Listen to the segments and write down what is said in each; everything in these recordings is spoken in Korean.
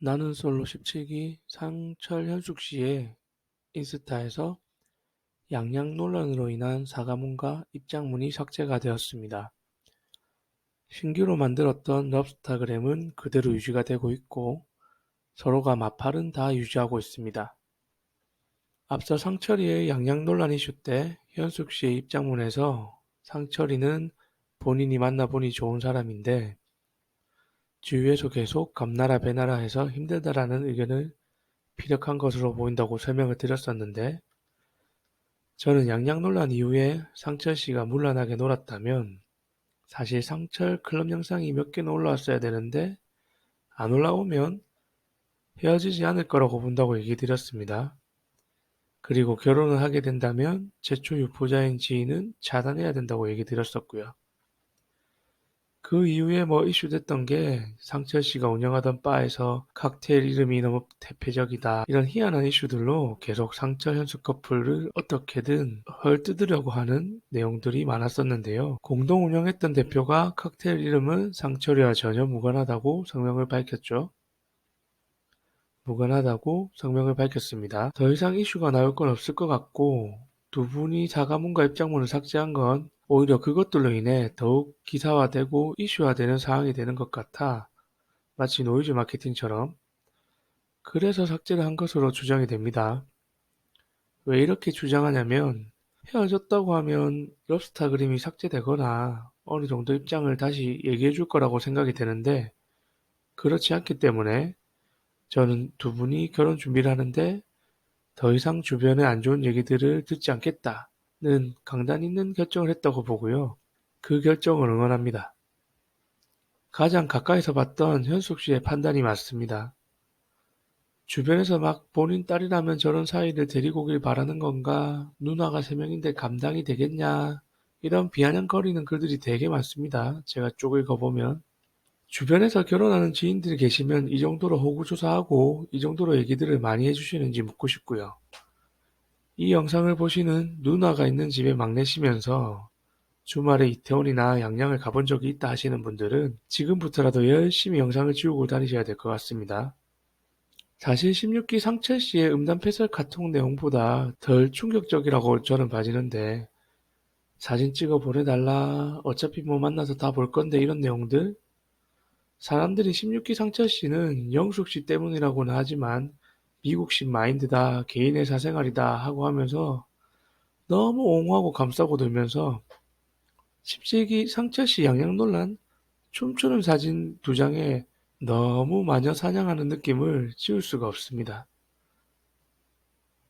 나는 솔로 17기 상철 현숙 씨의 인스타에서 양양 논란으로 인한 사과문과 입장문이 삭제가 되었습니다. 신규로 만들었던 럽스타그램은 그대로 유지가 되고 있고 서로가 마팔은 다 유지하고 있습니다. 앞서 상철이의 양양 논란 이슈 때 현숙 씨의 입장문에서 상철이는 본인이 만나보니 좋은 사람인데 주위에서 계속 감나라 배나라 해서 힘들다라는 의견을 피력한 것으로 보인다고 설명을 드렸었는데 저는 양양 논란 이후에 상철 씨가 물란하게 놀았다면 사실 상철 클럽 영상이 몇 개는 올라왔어야 되는데 안 올라오면 헤어지지 않을 거라고 본다고 얘기 드렸습니다. 그리고 결혼을 하게 된다면 제초 유포자인 지인은 차단해야 된다고 얘기 드렸었고요. 그 이후에 뭐 이슈됐던 게 상철 씨가 운영하던 바에서 칵테일 이름이 너무 대표적이다 이런 희한한 이슈들로 계속 상철 현숙 커플을 어떻게든 헐뜯으려고 하는 내용들이 많았었는데요. 공동 운영했던 대표가 칵테일 이름은 상철이와 전혀 무관하다고 성명을 밝혔죠. 무관하다고 성명을 밝혔습니다. 더 이상 이슈가 나올 건 없을 것 같고 두 분이 사과문과 입장문을 삭제한 건 오히려 그것들로 인해 더욱 기사화되고 이슈화되는 상황이 되는 것 같아. 마치 노이즈 마케팅처럼. 그래서 삭제를 한 것으로 주장이 됩니다. 왜 이렇게 주장하냐면 헤어졌다고 하면 럽스타 그림이 삭제되거나 어느 정도 입장을 다시 얘기해 줄 거라고 생각이 되는데 그렇지 않기 때문에 저는 두 분이 결혼 준비를 하는데 더 이상 주변에 안 좋은 얘기들을 듣지 않겠다 는 강단 있는 결정을 했다고 보고요. 그 결정을 응원합니다. 가장 가까이서 봤던 현숙 씨의 판단이 맞습니다. 주변에서 막 본인 딸이라면 저런 사이를 데리고 오길 바라는 건가? 누나가 세 명인데 감당이 되겠냐? 이런 비아냥거리는 글들이 되게 많습니다. 제가 쭉 읽어보면. 주변에서 결혼하는 지인들이 계시면 이 정도로 호구조사하고 이 정도로 얘기들을 많이 해주시는지 묻고 싶고요. 이 영상을 보시는 누나가 있는 집에 막내시면서 주말에 이태원이나 양양을 가본 적이 있다 하시는 분들은 지금부터라도 열심히 영상을 지우고 다니셔야 될 것 같습니다. 사실 16기 상철 씨의 음담 패설 카톡 내용보다 덜 충격적이라고 저는 봐지는데 사진 찍어 보내달라 어차피 뭐 만나서 다 볼 건데 이런 내용들 사람들이 16기 상철 씨는 영숙 씨 때문이라고는 하지만 미국식 마인드다, 개인의 사생활이다 하고 하면서 너무 옹호하고 감싸고 들면서 17기 상철 씨 양양 논란 춤추는 사진 두 장에 너무 마녀 사냥하는 느낌을 지울 수가 없습니다.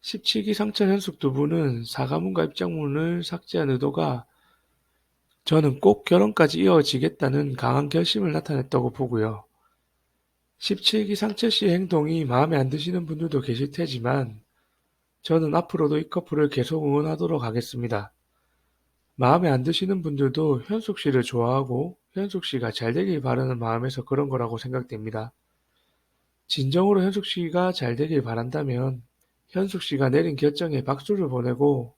17기 상철 현숙 두 분은 사과문과 입장문을 삭제한 의도가 저는 꼭 결혼까지 이어지겠다는 강한 결심을 나타냈다고 보고요. 17기 상철 씨의 행동이 마음에 안 드시는 분들도 계실 테지만 저는 앞으로도 이 커플을 계속 응원하도록 하겠습니다. 마음에 안 드시는 분들도 현숙 씨를 좋아하고 현숙 씨가 잘 되길 바라는 마음에서 그런 거라고 생각됩니다. 진정으로 현숙 씨가 잘 되길 바란다면 현숙 씨가 내린 결정에 박수를 보내고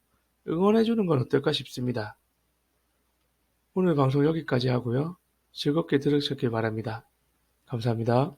응원해주는 건 어떨까 싶습니다. 오늘 방송 여기까지 하고요. 즐겁게 들으셨길 바랍니다. 감사합니다.